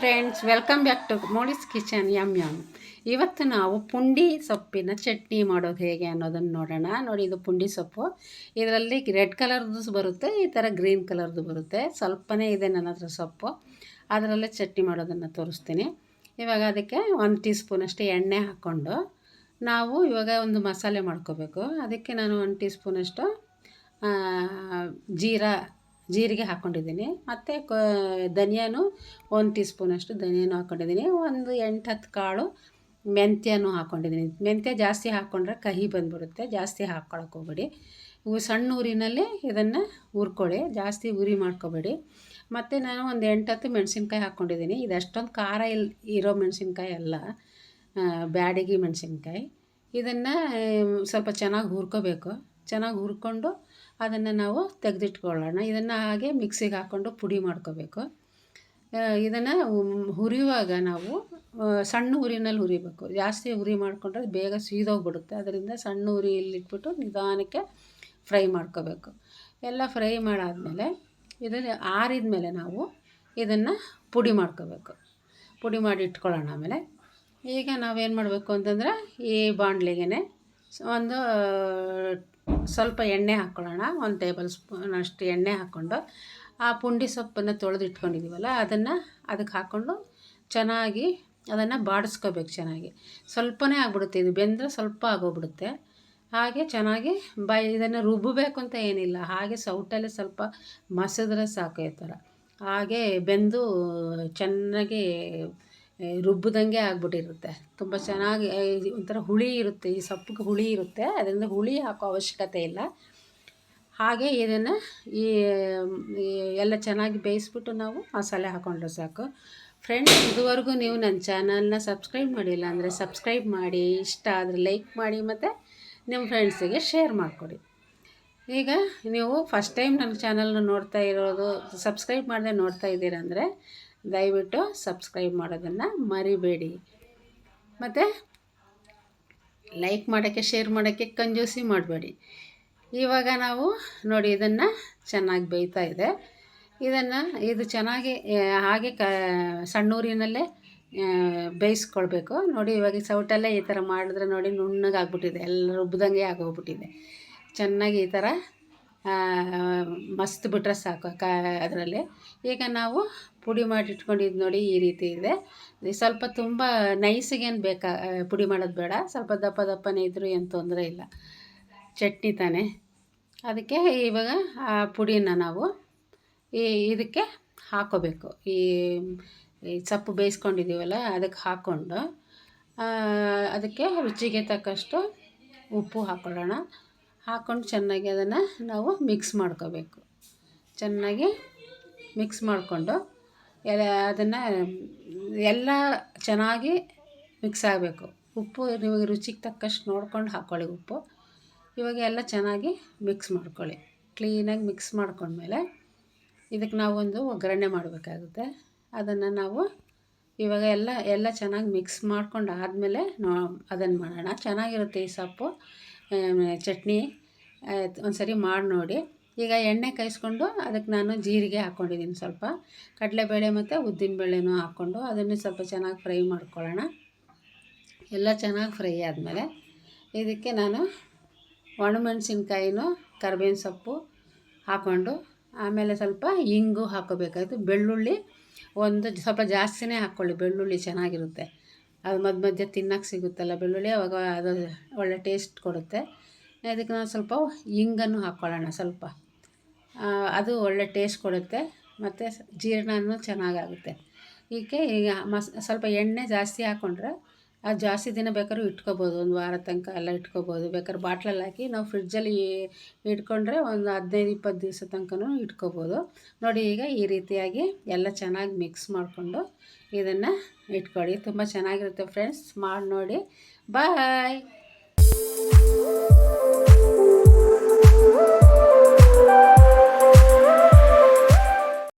Friends welcome back to Modi's kitchen yum yum ಇವತ್ತು ನಾವು ಪುಂಡಿ ಸೊಪ್ಪಿನ ಚಟ್ನಿ ಮಾಡೋದು ಹೇಗೆ ಅನ್ನೋದನ್ನು ನೋಡೋಣ. ನೋಡಿ, ಇದು ಪುಂಡಿ ಸೊಪ್ಪು. ಇದರಲ್ಲಿ ರೆಡ್ ಕಲರ್ದು ಬರುತ್ತೆ, ಈ ಥರ ಗ್ರೀನ್ ಕಲರ್ದು ಬರುತ್ತೆ. ಸ್ವಲ್ಪನೇ ಇದೆ ನನ್ನ ಹತ್ರ ಸೊಪ್ಪು. ಅದರಲ್ಲೇ ಚಟ್ನಿ ಮಾಡೋದನ್ನು ತೋರಿಸ್ತೀನಿ. ಇವಾಗ ಅದಕ್ಕೆ ಒಂದು ಟೀ ಸ್ಪೂನಷ್ಟು ಎಣ್ಣೆ ಹಾಕ್ಕೊಂಡು ನಾವು ಇವಾಗ ಒಂದು ಮಸಾಲೆ ಮಾಡ್ಕೋಬೇಕು. ಅದಕ್ಕೆ ನಾನು ಒಂದು ಟೀ ಸ್ಪೂನಷ್ಟು ಜೀರಾ ಜೀರಿಗೆ ಹಾಕ್ಕೊಂಡಿದ್ದೀನಿ ಮತ್ತು ಕ, ಧನಿಯಾನು ಒಂದು ಟೀ ಸ್ಪೂನಷ್ಟು ಧನಿಯಾನು ಹಾಕ್ಕೊಂಡಿದ್ದೀನಿ ಒಂದು ಎಂಟು ಹತ್ತು ಕಾಳು ಮೆಂತ್ಯನು ಹಾಕ್ಕೊಂಡಿದ್ದೀನಿ ಮೆಂತ್ಯ ಜಾಸ್ತಿ ಹಾಕ್ಕೊಂಡ್ರೆ ಕಹಿ ಬಂದುಬಿಡುತ್ತೆ. ಜಾಸ್ತಿ ಹಾಕ್ಕೊಳಕ್ಕೆ ಹೋಗ್ಬೇಡಿ. ಇವು ಸಣ್ಣ ಊರಿನಲ್ಲಿ ಇದನ್ನು ಹುರ್ಕೊಳ್ಳಿ. ಜಾಸ್ತಿ ಉರಿ ಮಾಡ್ಕೋಬೇಡಿ. ಮತ್ತು ನಾನು ಒಂದು ಎಂಟತ್ತು ಮೆಣಸಿನ್ಕಾಯಿ ಹಾಕ್ಕೊಂಡಿದ್ದೀನಿ ಇದು ಅಷ್ಟೊಂದು ಖಾರ ಇಲ್, ಇರೋ ಮೆಣಸಿನ್ಕಾಯಿ ಅಲ್ಲ. ಬ್ಯಾಡಗಿ ಮೆಣಸಿನ್ಕಾಯಿ. ಇದನ್ನು ಸ್ವಲ್ಪ ಚೆನ್ನಾಗಿ ಹುರ್ಕೋಬೇಕು. ಚೆನ್ನಾಗಿ ಹುರ್ಕೊಂಡು ಅದನ್ನು ನಾವು ತೆಗೆದಿಟ್ಕೊಳ್ಳೋಣ. ಇದನ್ನು ಹಾಗೆ ಮಿಕ್ಸಿಗೆ ಹಾಕ್ಕೊಂಡು ಪುಡಿ ಮಾಡ್ಕೋಬೇಕು. ಇದನ್ನು ಹುರಿಯುವಾಗ ನಾವು ಸಣ್ಣ ಉರಿನಲ್ಲಿ ಹುರಿಬೇಕು. ಜಾಸ್ತಿ ಉರಿ ಮಾಡಿಕೊಂಡ್ರೆ ಬೇಗ ಸೀದೋಗ್ಬಿಡುತ್ತೆ. ಅದರಿಂದ ಸಣ್ಣ ಉರಿಯಲ್ಲಿಟ್ಬಿಟ್ಟು ನಿಧಾನಕ್ಕೆ ಫ್ರೈ ಮಾಡ್ಕೋಬೇಕು. ಎಲ್ಲ ಫ್ರೈ ಮಾಡಾದಮೇಲೆ ಇದನ್ನು ಆರಿದ ಮೇಲೆ ನಾವು ಇದನ್ನು ಪುಡಿ ಮಾಡ್ಕೋಬೇಕು. ಪುಡಿ ಮಾಡಿ ಇಟ್ಕೊಳ್ಳೋಣ ಆಮೇಲೆ. ಈಗ ನಾವೇನು ಮಾಡಬೇಕು ಅಂತಂದರೆ ಈ ಬಾಣಲೆಗೆ ಒಂದು ಸ್ವಲ್ಪ ಎಣ್ಣೆ ಹಾಕ್ಕೊಳ್ಳೋಣ. ಒಂದು ಟೇಬಲ್ ಸ್ಪೂನ್ ಅಷ್ಟು ಎಣ್ಣೆ ಹಾಕ್ಕೊಂಡು ಆ ಪುಂಡಿ ಸೊಪ್ಪನ್ನು ತೊಳೆದು ಇಟ್ಕೊಂಡಿದ್ದೀವಲ್ಲ ಅದನ್ನು ಅದಕ್ಕೆ ಹಾಕ್ಕೊಂಡು ಚೆನ್ನಾಗಿ ಅದನ್ನು ಬಾಡಿಸ್ಕೋಬೇಕು ಚೆನ್ನಾಗಿ. ಸ್ವಲ್ಪನೇ ಆಗ್ಬಿಡುತ್ತೆ, ಇದು ಬೆಂದರೆ ಸ್ವಲ್ಪ ಆಗೋಗ್ಬಿಡುತ್ತೆ. ಹಾಗೆ ಚೆನ್ನಾಗಿ ಬೈ ಇದನ್ನು ರುಬ್ಬಬೇಕು ಅಂತ ಏನಿಲ್ಲ, ಹಾಗೆ ಸೌಟಲ್ಲಿ ಸ್ವಲ್ಪ ಮಸಿದ್ರೆ ಸಾಕು ಈ ಥರ. ಹಾಗೆ ಬೆಂದು ಚೆನ್ನಾಗಿ ರುಬ್ಬದಂಗೆ ಆಗ್ಬಿಟ್ಟಿರುತ್ತೆ. ತುಂಬ ಚೆನ್ನಾಗಿ ಒಂಥರ ಹುಳಿ ಇರುತ್ತೆ, ಈ ಸೊಪ್ಪಿಗೆ ಹುಳಿ ಇರುತ್ತೆ. ಅದರಿಂದ ಹುಳಿ ಹಾಕೋ ಅವಶ್ಯಕತೆ ಇಲ್ಲ. ಹಾಗೆ ಇದನ್ನು ಈ ಎಲ್ಲ ಚೆನ್ನಾಗಿ ಬೇಯಿಸ್ಬಿಟ್ಟು ನಾವು ಮಸಾಲೆ ಹಾಕೊಂಡ್ರೆ ಸಾಕು. ಫ್ರೆಂಡ್ಸ್ ಇದುವರೆಗೂ ನೀವು ನನ್ನ ಚಾನಲ್ನ ಸಬ್ಸ್ಕ್ರೈಬ್ ಮಾಡಿಲ್ಲ ಅಂದರೆ ಸಬ್ಸ್ಕ್ರೈಬ್ ಮಾಡಿ, ಇಷ್ಟ ಆದರೆ ಲೈಕ್ ಮಾಡಿ ಮತ್ತು ನಿಮ್ಮ ಫ್ರೆಂಡ್ಸಿಗೆ ಶೇರ್ ಮಾಡಿಕೊಡಿ. ಈಗ ನೀವು ಫಸ್ಟ್ ಟೈಮ್ ನನ್ನ ಚಾನಲ್ನ ನೋಡ್ತಾ ಇರೋದು, ಸಬ್ಸ್ಕ್ರೈಬ್ ಮಾಡದೆ ನೋಡ್ತಾ ಇದ್ದೀರ ಅಂದರೆ ದಯವಿಟ್ಟು ಸಬ್ಸ್ಕ್ರೈಬ್ ಮಾಡೋದನ್ನು ಮರಿಬೇಡಿ. ಮತ್ತು ಲೈಕ್ ಮಾಡೋಕ್ಕೆ ಶೇರ್ ಮಾಡೋಕ್ಕೆ ಕಂಜೂಸಿ ಮಾಡಬೇಡಿ. ಇವಾಗ ನಾವು ನೋಡಿ ಇದನ್ನು ಚೆನ್ನಾಗಿ ಬೇಯ್ತಾ ಇದೆ. ಇದನ್ನು ಇದು ಚೆನ್ನಾಗಿ ಹಾಗೆ ಕ ಸಣ್ಣೂರಿನಲ್ಲೇ ಬೇಯಿಸ್ಕೊಳ್ಬೇಕು. ನೋಡಿ ಇವಾಗ ಸೌಟಲ್ಲೇ ಈ ಥರ ಮಾಡಿದ್ರೆ ನೋಡಿ ನುಣ್ಣಗಾಗ್ಬಿಟ್ಟಿದೆ. ಎಲ್ಲ ರುಬ್ಬದಂಗೆ ಆಗೋಗ್ಬಿಟ್ಟಿದೆ. ಚೆನ್ನಾಗಿ ಈ ಥರ ಮಸ್ತ್ ಬಿಟ್ರೆ ಸಾಕು ಕ ಅದರಲ್ಲಿ. ಈಗ ನಾವು ಪುಡಿ ಮಾಡಿ ಇಟ್ಕೊಂಡಿದ್ದು ನೋಡಿ ಈ ರೀತಿ ಇದೆ. ಸ್ವಲ್ಪ ತುಂಬ ನೈಸಿಗೇನು ಬೇಕಾ ಪುಡಿ ಮಾಡೋದು ಬೇಡ. ಸ್ವಲ್ಪ ದಪ್ಪ ದಪ್ಪನೇ ಇದ್ದರೂ ಏನು ತೊಂದರೆ ಇಲ್ಲ. ಚಟ್ನಿ ತಾನೆ. ಅದಕ್ಕೆ ಇವಾಗ ಆ ಪುಡಿನ ನಾವು ಈ ಇದಕ್ಕೆ ಹಾಕೋಬೇಕು. ಈ ಸೊಪ್ಪು ಬೇಯಿಸ್ಕೊಂಡಿದ್ದೀವಲ್ಲ ಅದಕ್ಕೆ ಹಾಕ್ಕೊಂಡು ಅದಕ್ಕೆ ರುಚಿಗೆ ತಕ್ಕಷ್ಟು ಉಪ್ಪು ಹಾಕ್ಕೊಳ್ಳೋಣ ಹಾಕ್ಕೊಂಡು ಚೆನ್ನಾಗಿ ಅದನ್ನು ನಾವು ಮಿಕ್ಸ್ ಮಾಡ್ಕೋಬೇಕು. ಚೆನ್ನಾಗಿ ಮಿಕ್ಸ್ ಮಾಡಿಕೊಂಡು ಎಲ್ಲ ಅದನ್ನು ಎಲ್ಲ ಚೆನ್ನಾಗಿ ಮಿಕ್ಸ್ ಆಗಬೇಕು. ಉಪ್ಪು ನಿಮಗೆ ರುಚಿಗೆ ತಕ್ಕಷ್ಟು ನೋಡ್ಕೊಂಡು ಹಾಕ್ಕೊಳ್ಳಿ ಉಪ್ಪು. ಇವಾಗ ಎಲ್ಲ ಚೆನ್ನಾಗಿ ಮಿಕ್ಸ್ ಮಾಡ್ಕೊಳ್ಳಿ. ಕ್ಲೀನಾಗಿ ಮಿಕ್ಸ್ ಮಾಡ್ಕೊಂಡ್ಮೇಲೆ ಇದಕ್ಕೆ ನಾವೊಂದು ಒಗ್ಗರಣೆ ಮಾಡಬೇಕಾಗುತ್ತೆ. ಅದನ್ನು ನಾವು ಇವಾಗ ಎಲ್ಲ ಎಲ್ಲ ಚೆನ್ನಾಗಿ ಮಿಕ್ಸ್ ಮಾಡ್ಕೊಂಡು ಆದಮೇಲೆ ನಾ ಅದನ್ನು ಮಾಡೋಣ. ಚೆನ್ನಾಗಿರುತ್ತೆ ಈ ಸೊಪ್ಪು. ಚಟ್ನಿ ಒಂದು ಸರಿ ಮಾಡಿ ನೋಡಿ. ಈಗ ಎಣ್ಣೆ ಕಾಯಿಸ್ಕೊಂಡು ಅದಕ್ಕೆ ನಾನು ಜೀರಿಗೆ ಹಾಕ್ಕೊಂಡಿದ್ದೀನಿ ಸ್ವಲ್ಪ. ಕಡಲೆಬೇಳೆ ಮತ್ತು ಉದ್ದಿನಬೇಳೆನೂ ಹಾಕ್ಕೊಂಡು ಅದನ್ನು ಸ್ವಲ್ಪ ಚೆನ್ನಾಗಿ ಫ್ರೈ ಮಾಡ್ಕೊಳ್ಳೋಣ. ಎಲ್ಲ ಚೆನ್ನಾಗಿ ಫ್ರೈ ಆದಮೇಲೆ ಇದಕ್ಕೆ ನಾನು ಒಣಮೆಣಸಿನ್ಕಾಯಿನೂ ಕರ್ಬೇವಿನ ಸೊಪ್ಪು ಹಾಕ್ಕೊಂಡು ಆಮೇಲೆ ಸ್ವಲ್ಪ ಇಂಗು ಹಾಕೋಬೇಕಾಯ್ತು ಬೆಳ್ಳುಳ್ಳಿ ಒಂದು ಸ್ವಲ್ಪ ಜಾಸ್ತಿನೇ ಹಾಕ್ಕೊಳ್ಳಿ. ಬೆಳ್ಳುಳ್ಳಿ ಚೆನ್ನಾಗಿರುತ್ತೆ. ಅದು ಮಧ್ಯ ಮಧ್ಯ ತಿನ್ನೋಕೆ ಸಿಗುತ್ತಲ್ಲ ಬೆಳ್ಳುಳ್ಳಿ, ಅವಾಗ ಅದು ಒಳ್ಳೆ ಟೇಸ್ಟ್ ಕೊಡುತ್ತೆ. ಅದಕ್ಕೆ ನಾವು ಸ್ವಲ್ಪ ಇಂಗನ್ನು ಹಾಕ್ಕೊಳ್ಳೋಣ ಸ್ವಲ್ಪ. ಅದು ಒಳ್ಳೆ ಟೇಸ್ಟ್ ಕೊಡುತ್ತೆ, ಮತ್ತು ಜೀರ್ಣನೂ ಚೆನ್ನಾಗಾಗುತ್ತೆ. ಇದಕ್ಕೆ ಈಗ ಮಸ್ ಸ್ವಲ್ಪ ಎಣ್ಣೆ ಜಾಸ್ತಿ ಹಾಕ್ಕೊಂಡ್ರೆ ಅದು ಜಾಸ್ತಿ ದಿನ ಬೇಕಾದ್ರೂ ಇಟ್ಕೋಬೋದು, ಒಂದು ವಾರ ತನಕ ಎಲ್ಲ ಇಟ್ಕೋಬೋದು. ಬೇಕಾದ್ರೆ ಬಾಟ್ಲಲ್ಲಿ ಹಾಕಿ ನಾವು ಫ್ರಿಡ್ಜಲ್ಲಿ ಇಟ್ಕೊಂಡ್ರೆ ಒಂದು ಹದಿನೈದು, ಇಪ್ಪತ್ತು ದಿವಸ ತನಕನೂ ಇಟ್ಕೋಬೋದು. ನೋಡಿ ಈಗ ಈ ರೀತಿಯಾಗಿ ಎಲ್ಲ ಚೆನ್ನಾಗಿ ಮಿಕ್ಸ್ ಮಾಡಿಕೊಂಡು ಇದನ್ನು ಇಟ್ಕೊಳ್ಳಿ. ತುಂಬ ಚೆನ್ನಾಗಿರುತ್ತೆ ಫ್ರೆಂಡ್ಸ್ ಮಾಡಿ ನೋಡಿ. ಬಾಯ್